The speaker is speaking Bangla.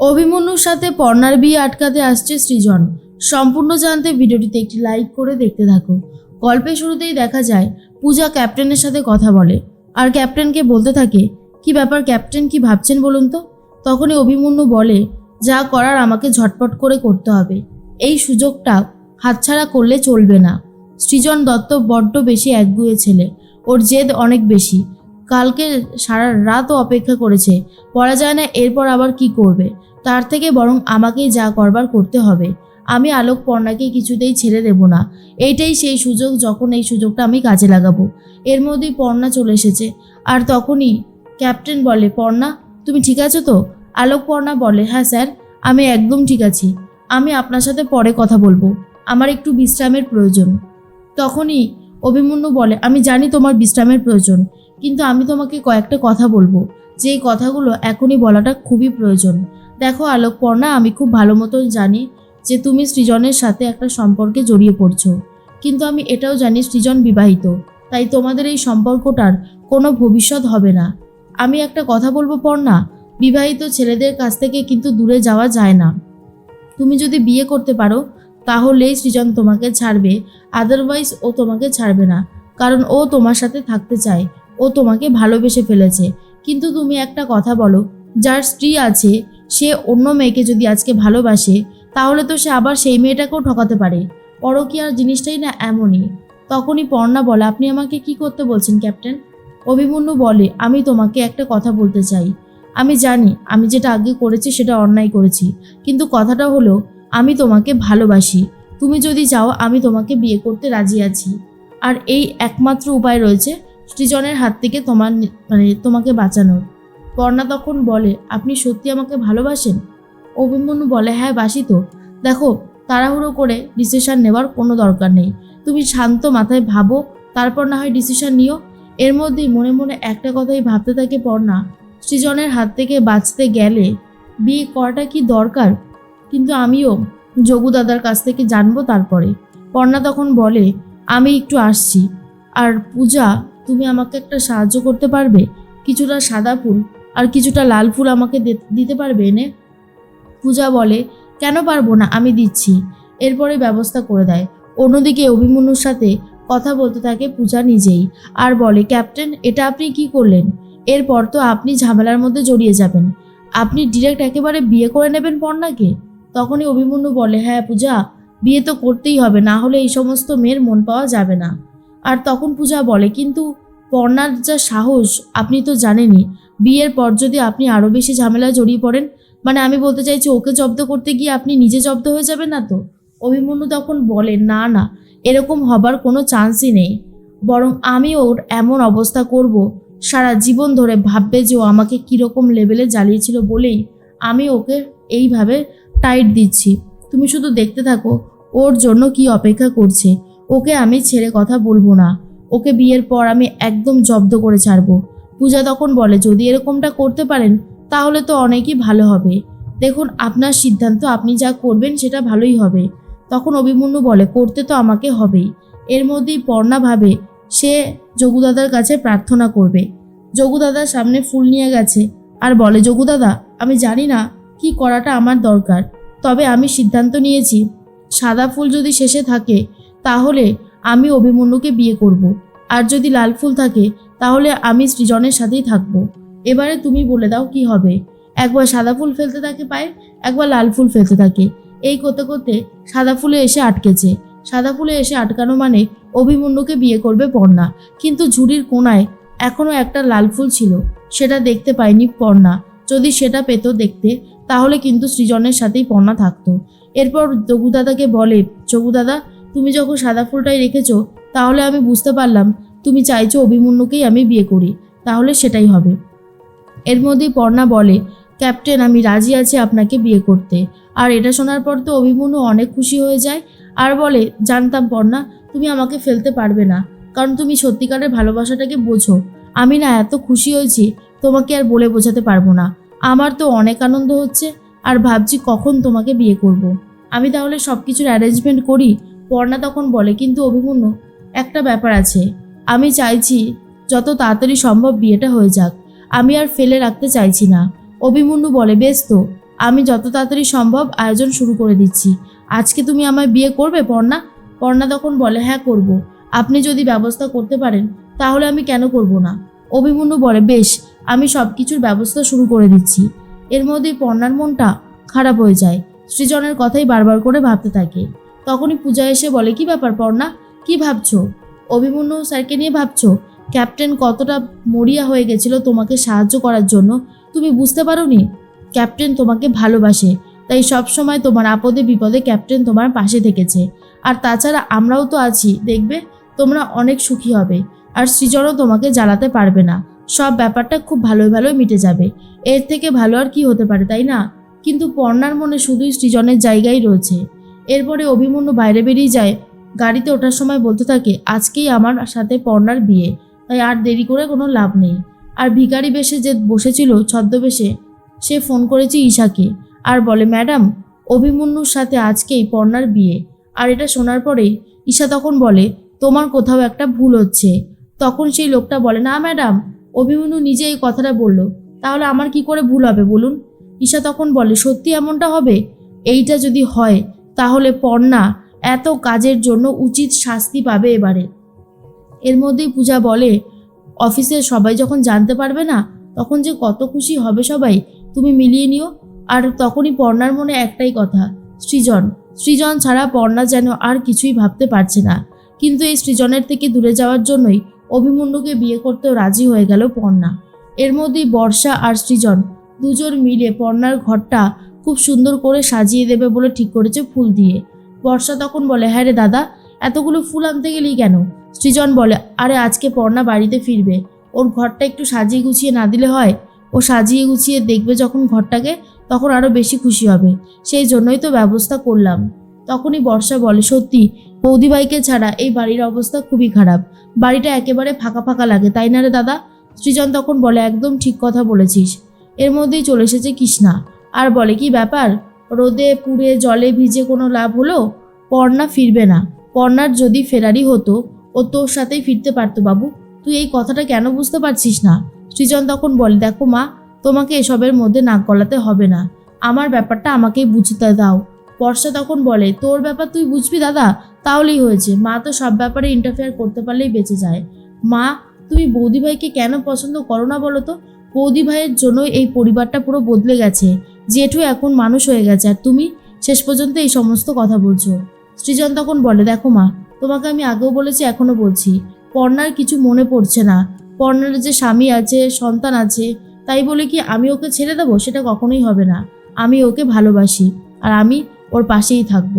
অভিমন্যুর সাথে পর্ণার বিয়ে আটকাতে আসছে সৃজন। সম্পূর্ণ জানতে ভিডিওটিতে একটি লাইক করে দেখতে থাকো। গল্পের শুরুতেই দেখা যায়, পূজা ক্যাপ্টেনের সাথে কথা বলে। আর ক্যাপ্টেনকে বলতে থাকে, কি ব্যাপার ক্যাপ্টেন, কি ভাবছেন বলুন তো? তখনই অভিমন্যু বলে, যা করার আমাকে ঝটপট করে করতে হবে। এই সুযোগটা হাতছাড়া করলে চলবে না। সৃজন দত্ত বড্ড বেশি একগুয়ে ছেলে। ওর জেদ অনেক বেশি। কালকে সারা রাতও অপেক্ষা করেছে। বলা যায় না, এরপর আবার কি করবে? তার থেকে বরং আমাকেই যা করবার করতে হবে। আমি আলোক পর্ণাকে কিছুতেই ছেড়ে দেব না। এইটাই সেই সুযোগ, যখন এই সুযোগটা আমি কাজে লাগাবো। এর মধ্যেই পর্ণা চলে এসেছে। আর তখনই ক্যাপ্টেন বলে, পর্ণা, তুমি ঠিক আছো তো? আলোক পর্ণা বলে হ্যাঁ স্যার, আমি একদম ঠিক আছি। আমি আপনার সাথে পরে কথা বলব। আমার একটু বিশ্রামের প্রয়োজন। তখনই অভিমন্যু বলে, আমি জানি তোমার বিশ্রামের প্রয়োজন। কিন্তু আমি তোমাকে কয়েকটা কথা বলব। যেই কথাগুলো এখনই বলাটা খুবই প্রয়োজন। দেখো আলোকপর্ণা, আমি খুব ভালো মতন জানি যে তুমি সৃজনের সাথে একটা সম্পর্কে জড়িয়ে পড়ছো। কিন্তু আমি এটাও জানি সৃজন বিবাহিত, তাই তোমাদের এই সম্পর্কটার কোনো ভবিষ্যৎ হবে না। আমি একটা কথা বলব পর্ণা, বিবাহিত ছেলেদের কাছ থেকে কিন্তু দূরে যাওয়া যায় না। তুমি যদি বিয়ে করতে পারো, তাহলেই সৃজন তোমাকে ছাড়বে আদারওয়াইজ ও তোমাকে ছাড়বে না, কারণ ও তোমার সাথে থাকতে চায়। ও তোমাকে ভালোবেসে ফেলেছে। কিন্তু তুমি একটা কথা বলো, যার স্ত্রী আছে, সে অন্য মেয়েকে যদি আজকে ভালোবাসে, তাহলে তো সে আবার সেই মেয়েটাকেও ঠকাতে পারে। পরকীয়ার জিনিসটাই না এমনই। তখনই পর্ণা বলে, আপনি আমাকে কি করতে বলছেন, ক্যাপ্টেন? অভিমন্যু বলে, আমি তোমাকে একটা কথা বলতে চাই। আমি জানি, আমি যেটা আগে করেছি সেটা অন্যায় করেছি। কিন্তু কথাটা হলো, আমি তোমাকে ভালোবাসি। তুমি যদি চাও, আমি তোমাকে বিয়ে করতে রাজি আছি। আর এই একমাত্র উপায় রয়েছে সৃজনের হাত থেকে তোমার মানে তোমাকে বাঁচানোর। পর্ণা তখন বলে, আপনি সত্যি আমাকে ভালোবাসেন? অভিমন্যু বলে হ্যাঁ বাসি তো। দেখো, তাড়াহুড়ো করে ডিসিশন নেওয়ার কোনো দরকার নেই। তুমি শান্ত মাথায় ভাবো, তারপর না হয় ডিসিশন নিও। এর মধ্যেই মনে মনে একটা কথাই ভাবতে থাকে পর্ণা সৃজনের হাত থেকে বাঁচতে গেলে বিয়ে করাটা কি দরকার? কিন্তু আমিও যোগু দাদার কাছ থেকে জানব তারপরে। পর্ণা তখন বলে, আমি একটু আসছি। আর পূজা তুমি আমাকে একটা সাহায্য করতে পারবে? কিছুটা সাদা ফুল আর কিছুটা লাল ফুল আমাকে দিতে পারবে এনে? পূজা বলে, কেন পারব না, আমি দিচ্ছি। এরপরে ব্যবস্থা করে দেয়। অন্যদিকে অভিমন্যুর সাথে কথা বলতে থাকে পূজা নিজেই আর বলে, ক্যাপ্টেন, এটা আপনি কি করলেন? এরপর তো আপনি ঝামেলার মধ্যে জড়িয়ে যাবেন। আপনি ডিরেক্ট একেবারে বিয়ে করে নেবেন পর্ণাকে? তখনই অভিমন্যু বলে হ্যাঁ পূজা, বিয়ে তো করতেই হবে, না হলে এই সমস্ত মেয়ের মন পাওয়া যাবে না। আর তখন পূজা বলে, কিন্তু পর্ণার যা সাহস, আপনি তো জানেনই, বিয়ের পর যদি আপনি আরও বেশি ঝামেলায় জড়িয়ে পড়েন মানে আমি বলতে চাইছি ওকে জব্দ করতে গিয়ে আপনি নিজে জব্দ হয়ে যাবেন না তো? অভিমন্যু তখন বলে, না না, এরকম হবার কোনো চান্সই নেই। বরং আমি ওর এমন অবস্থা করব, সারা জীবন ধরে ভাববে যে ও আমাকে কীরকম লেভেলে জ্বালিয়েছিল বলেই আমি ওকে এইভাবে টাইট দিচ্ছি। তুমি শুধু দেখতে থাকো, ওর জন্য কি অপেক্ষা করছে? ওকে আমি ছেড়ে কথা বলব না। ওকে বিয়ের পর আমি একদম জব্দ করে ছাড়বো। পূজা তখন বলে, যদি এরকমটা করতে পারেন, তাহলে তো অনেকই ভালো হবে। দেখুন, আপনার সিদ্ধান্ত, আপনি যা করবেন, সেটা ভালোই হবে। তখন অভিমন্যু বলে, করতে তো আমাকে হবেই। এর মধ্যেই পর্ণা ভাবে, সে যোগুদাদার কাছে প্রার্থনা করবে। যোগুদাদার সামনে ফুল নিয়ে গেছে আর বলে, যোগুদাদা, আমি জানি না কি করাটা আমার দরকার, তবে আমি সিদ্ধান্ত নিয়েছি। সাদা ফুল যদি শেষে থাকে তাহলে আমি অভিমন্যুকে বিয়ে করব। আর যদি লাল ফুল থাকে, তাহলে আমি সৃজনের সাথেই থাকব। এবারে তুমি বলে দাও কি হবে। একবার সাদা ফুল ফেলতে থাকে পায়ে একবার লাল ফুল ফেলতে থাকে। এই করতে করতে সাদা ফুলে এসে আটকেছে। সাদা ফুলে এসে আটকানো মানে অভিমন্যুকে বিয়ে করবে পর্ণা। কিন্তু ঝুড়ির কোনায় এখনও একটা লাল ফুল ছিল। সেটা দেখতে পায়নি পর্ণা। যদি সেটা পেত দেখতে, তাহলে কিন্তু সৃজনের সাথেই পর্ণা থাকতো। এরপর যোগুদাদাকে বলে, যোগুদাদা তুমি যখন সাদা ফুলটাই রেখেছো, তাহলে আমি বুঝতে পারলাম তুমি চাইছো অভিমন্যুকেই আমি বিয়ে করি, তাহলে সেটাই হবে। এর মধ্যেই পর্ণা বলে, ক্যাপ্টেন, আমি রাজি আছি আপনাকে বিয়ে করতে। আর এটা শোনার পর তো অভিমন্যু অনেক খুশি হয়ে যায় আর বলে, জানতাম পর্ণা, তুমি আমাকে ফেলতে পারবে না, কারণ তুমি সত্যিকারের ভালোবাসাটাকে বোঝো। আমি না এত খুশি হয়েছি, তোমাকে আর বলে বোঝাতে পারব না। আমার তো অনেক আনন্দ হচ্ছে, আর ভাবছি কখন তোমাকে বিয়ে করব। আমি তাহলে সব কিছুর অ্যারেঞ্জমেন্ট করি পর্ণা তখন বলে, কিন্তু অভিমন্যু, একটা ব্যাপার আছে। আমি চাইছি যত তাড়াতাড়ি সম্ভব বিয়েটা হয়ে যাক। আমি আর ফেলে রাখতে চাইছি না। অভিমন্যু বলে, বেশ তো, আমি যত তাড়াতাড়ি সম্ভব আয়োজন শুরু করে দিচ্ছি। আজকে তুমি আমায় বিয়ে করবে, পর্ণা? পর্ণা তখন বলে হ্যাঁ করব। আপনি যদি ব্যবস্থা করতে পারেন, তাহলে আমি কেন করব না? অভিমন্যু বলে, বেশ, আমি সব কিছুর ব্যবস্থা শুরু করে দিচ্ছি। এর মধ্যেই পর্ণার মনটা খারাপ হয়ে যায়। সৃজনের কথাই বারবার করে ভাবতে থাকে। তখনই পূজা এসে বলে, কি ব্যাপার পর্ণা? কি ভাবছ? অভিমন্যু স্যারকে নিয়ে ভাবছ? ক্যাপ্টেন কতটা মরিয়া হয়ে গেছিল তোমাকে সাহায্য করার জন্য। তুমি বুঝতে পারো নি ক্যাপ্টেন তোমাকে ভালোবাসে, তাই সব সময় তোমার আপদে বিপদে ক্যাপ্টেন তোমার পাশে থেকেছে। আর তাছাড়া আমরাও তো আছি, দেখবে? তোমরা অনেক সুখী হবে, আর সৃজনও তোমাকে জ্বালাতে পারবে না। সব ব্যাপারটা খুব ভালোই ভালোই মিটে যাবে। এর থেকে ভালো আর কি হতে পারে, তাই না? কিন্তু পর্ণার মনে শুধুই সৃজনের জায়গাই রয়েছে। এরপরে অভিমন্যু বাইরে বেরিয়ে যায়। গাড়িতে ওঠার সময় বলতে থাকে, আজকেই আমার সাথে পর্ণার বিয়ে। তাই আর দেরি করে কোনো লাভ নেই। আর ভিখারি বেশে যে বসেছিল ছদ্মবেশে, সে ফোন করেছে ঈশাকে। আর বলে, ম্যাডাম, অভিমন্যুর সাথে আজকেই পর্ণার বিয়ে। আর এটা শোনার পরেই ঈশা তখন বলে, তোমার কোথাও একটা ভুল হচ্ছে। তখন সেই লোকটা বলে, না ম্যাডাম, অভিমন্যু নিজে এই কথাটা বলল। তাহলে আমার কি করে ভুল হবে বলুন? ঈশা তখন বলে, সত্যি এমনটা হবে? এইটা যদি হয় তাহলে পর্ণা এত কাজের জন্য উচিত শাস্তি পাবে এবারে। এর মধ্যেই পূজা বলে, অফিসের সবাই যখন জানতে পারবে না, তখন যে কত খুশি হবে সবাই, তুমি মিলিয়ে নিও। আর তখনই পর্ণার মনে একটাই কথা, সৃজন সৃজন ছাড়া পর্ণা যেন আর কিছুই ভাবতে পারছে না। কিন্তু এই সৃজনের থেকে দূরে যাওয়ার জন্যই অভিমন্যুকে বিয়ে করতেও রাজি হয়ে গেল পর্ণা। এর মধ্যেই বর্ষা আর সৃজন দুজন মিলে পর্ণার ঘরটা খুব সুন্দর করে সাজিয়ে দেবে বলে ঠিক করেছে ফুল দিয়ে। বর্ষা তখন বলে হ্যাঁ রে দাদা, এতগুলো ফুল আনতে গেলি কেন? সৃজন বলে, আরে আজকে পর্ণা বাড়িতে ফিরবে। ওর ঘরটা একটু সাজিয়ে গুছিয়ে না দিলে হয়? ও সাজিয়ে গুছিয়ে দেখবে যখন ঘরটাকে, তখন আরও বেশি খুশি হবে। সেই জন্যই তো ব্যবস্থা করলাম। তখনই বর্ষা বলে, সত্যি, বৌদিভাইকে ছাড়া এই বাড়ির অবস্থা খুবই খারাপ। বাড়িটা একেবারে ফাঁকা ফাঁকা লাগে, তাই না রে দাদা? সৃজন তখন বলে, একদম ঠিক কথা বলেছিস। এর মধ্যেই চলে এসেছে কৃষ্ণা। আর বলে, কি ব্যাপার? রোদে, পুড়ে, জলে ভিজে কোনো লাভ হলো? পর্ণা ফিরবে না। পর্ণার যদি ফেরারি হতো, ও তোর সাথেই ফিরতে পারতো বাবু। তুই এই কথাটা কেন বুঝতে পারছিস না? সৃজন তখন বলে, দেখো মা, তোমাকে এসবের মধ্যে নাক গলাতে হবে না। আমার ব্যাপারটা আমাকেই বুঝতে দাও। বর্ষা তখন বলে, তোর ব্যাপার তুই বুঝবি দাদা? তাহলেই হয়েছে। মা তো সব ব্যাপারে ইন্টারফেয়ার করতে পারলেই বেঁচে যায়। মা, তুমি বৌদিভাইকে কেন পছন্দ করো না বলো তো? বৌদি ভাইয়ের জন্যই এই পরিবারটা পুরো বদলে গেছে। জেঠু এখন মানুষ হয়ে গেছে আর তুমি শেষ পর্যন্ত এই সমস্ত কথা বলছো। সৃজন তখন বলে, দেখো মা, তোমাকে আমি আগেও বলেছি এখনও বলছি। পর্ণার কিছু মনে পড়ছে না। পর্ণার যে স্বামী আছে, সন্তান আছে, তাই বলে কি আমি ওকে ছেড়ে দেবো? সেটা কখনোই হবে না। আমি ওকে ভালোবাসি আর আমি ওর পাশেই থাকব।